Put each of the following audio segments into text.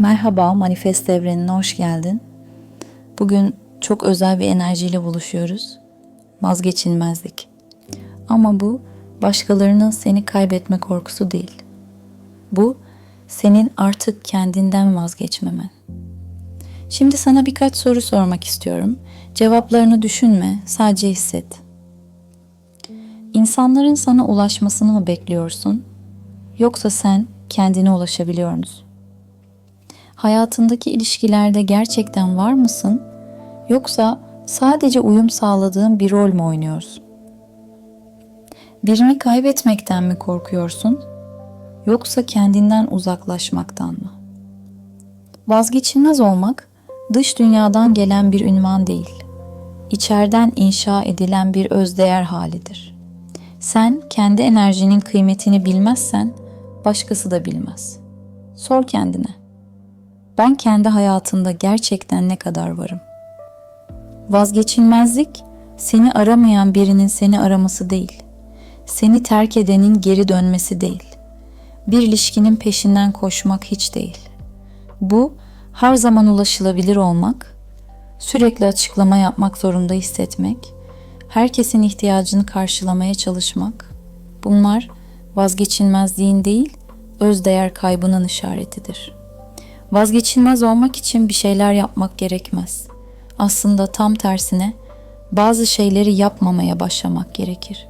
Merhaba, Manifest Evrenine hoş geldin. Bugün çok özel bir enerjiyle buluşuyoruz. Vazgeçilmezlik. Ama bu başkalarının seni kaybetme korkusu değil. Bu senin artık kendinden vazgeçmemen. Şimdi sana birkaç soru sormak istiyorum. Cevaplarını düşünme, sadece hisset. İnsanların sana ulaşmasını mı bekliyorsun? Yoksa sen kendine ulaşabiliyor musun? Hayatındaki ilişkilerde gerçekten var mısın? Yoksa sadece uyum sağladığın bir rol mü oynuyorsun? Birini kaybetmekten mi korkuyorsun? Yoksa kendinden uzaklaşmaktan mı? Vazgeçilmez olmak dış dünyadan gelen bir ünvan değil. İçeriden inşa edilen bir özdeğer halidir. Sen kendi enerjinin kıymetini bilmezsen başkası da bilmez. Sor kendine. Ben kendi hayatımda gerçekten ne kadar varım? Vazgeçilmezlik seni aramayan birinin seni araması değil. Seni terk edenin geri dönmesi değil. Bir ilişkinin peşinden koşmak hiç değil. Bu her zaman ulaşılabilir olmak, sürekli açıklama yapmak zorunda hissetmek, herkesin ihtiyacını karşılamaya çalışmak. Bunlar vazgeçilmezliğin değil, özdeğer kaybının işaretidir. Vazgeçilmez olmak için bir şeyler yapmak gerekmez. Aslında tam tersine bazı şeyleri yapmamaya başlamak gerekir.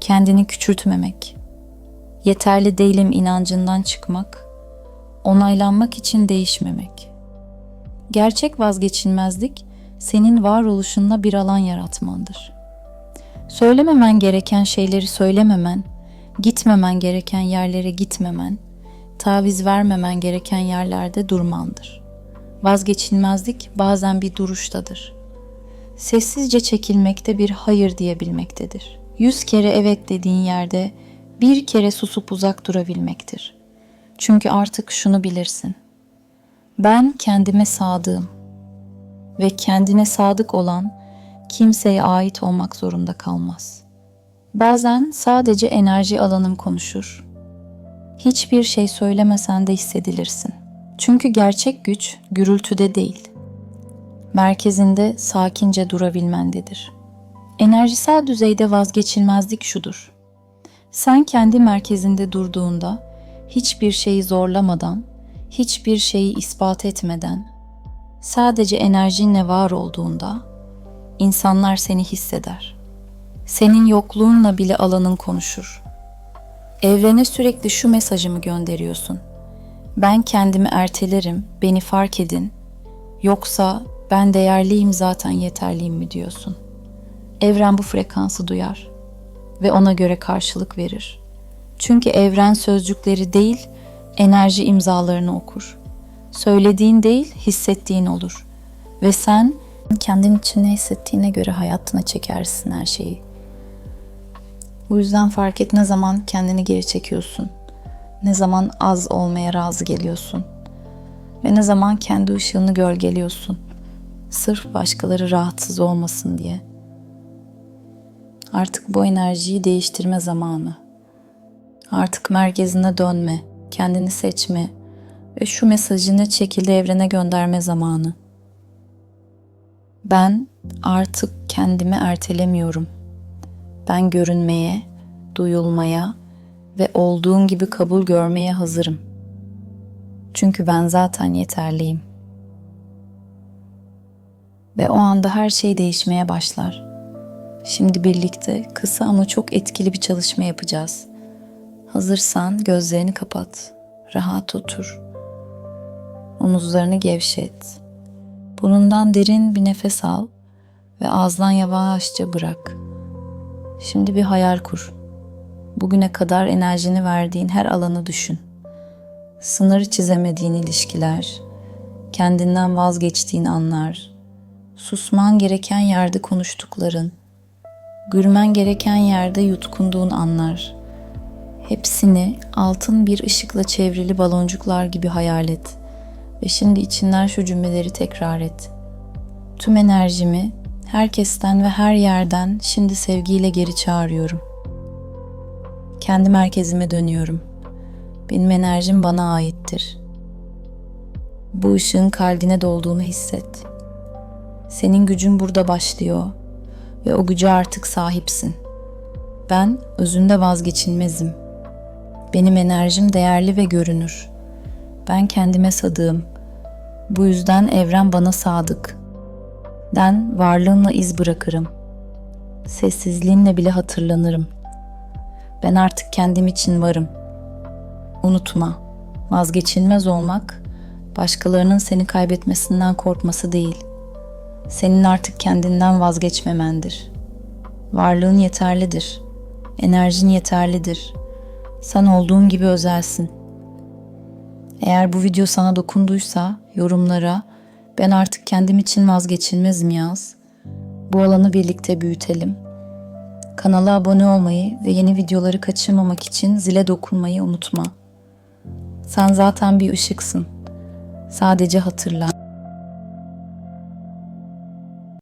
Kendini küçültmemek, yeterli değilim inancından çıkmak, onaylanmak için değişmemek. Gerçek vazgeçilmezlik senin varoluşunda bir alan yaratmandır. Söylememen gereken şeyleri söylememen, gitmemen gereken yerlere gitmemen, taviz vermemen gereken yerlerde durmandır. Vazgeçilmezlik bazen bir duruştadır. Sessizce çekilmekte bir hayır diyebilmektedir. Yüz kere evet dediğin yerde bir kere susup uzak durabilmektir. Çünkü artık şunu bilirsin. Ben kendime sadığım ve kendine sadık olan kimseye ait olmak zorunda kalmaz. Bazen sadece enerji alanım konuşur. Hiçbir şey söylemesen de hissedilirsin. Çünkü gerçek güç gürültüde değil. Merkezinde sakince durabilmendedir. Enerjisel düzeyde vazgeçilmezlik şudur. Sen kendi merkezinde durduğunda hiçbir şeyi zorlamadan, hiçbir şeyi ispat etmeden, sadece enerjinle var olduğunda insanlar seni hisseder. Senin yokluğunla bile alanın konuşur. Evrene sürekli şu mesajımı gönderiyorsun. Ben kendimi ertelerim, beni fark edin. Yoksa ben değerliyim zaten yeterliyim mi diyorsun. Evren bu frekansı duyar ve ona göre karşılık verir. Çünkü evren sözcükleri değil, enerji imzalarını okur. Söylediğin değil, hissettiğin olur. Ve sen kendin için ne hissettiğine göre hayatına çekersin her şeyi. Bu yüzden fark et ne zaman kendini geri çekiyorsun. Ne zaman az olmaya razı geliyorsun. Ve ne zaman kendi ışığını gölgeliyorsun. Sırf başkaları rahatsız olmasın diye. Artık bu enerjiyi değiştirme zamanı. Artık merkezine dönme, kendini seçme ve şu mesajını çekildi evrene gönderme zamanı. Ben artık kendimi ertelemiyorum. Ben görünmeye, duyulmaya ve olduğun gibi kabul görmeye hazırım. Çünkü ben zaten yeterliyim. Ve o anda her şey değişmeye başlar. Şimdi birlikte kısa ama çok etkili bir çalışma yapacağız. Hazırsan gözlerini kapat. Rahat otur. Omuzlarını gevşet. Burundan derin bir nefes al ve ağızdan yavaşça bırak. Şimdi bir hayal kur. Bugüne kadar enerjini verdiğin her alanı düşün. Sınırı çizemediğin ilişkiler, kendinden vazgeçtiğin anlar, susman gereken yerde konuştukların, gülmen gereken yerde yutkunduğun anlar. Hepsini altın bir ışıkla çevrili baloncuklar gibi hayal et ve şimdi içinden şu cümleleri tekrar et. Tüm enerjimi herkesten ve her yerden şimdi sevgiyle geri çağırıyorum. Kendi merkezime dönüyorum. Benim enerjim bana aittir. Bu ışığın kalbine dolduğunu hisset. Senin gücün burada başlıyor ve o güce artık sahipsin. Ben özünde vazgeçilmezim. Benim enerjim değerli ve görünür. Ben kendime sadığım. Bu yüzden evren bana sadık. Ben varlığınla iz bırakırım. Sessizliğinle bile hatırlanırım. Ben artık kendim için varım. Unutma, vazgeçilmez olmak başkalarının seni kaybetmesinden korkması değil. Senin artık kendinden vazgeçmemendir. Varlığın yeterlidir. Enerjin yeterlidir. Sen olduğun gibi özelsin. Eğer bu video sana dokunduysa yorumlara ben artık kendim için vazgeçilmezim yaz. Bu alanı birlikte büyütelim. Kanala abone olmayı ve yeni videoları kaçırmamak için zile dokunmayı unutma. Sen zaten bir ışıksın. Sadece hatırla.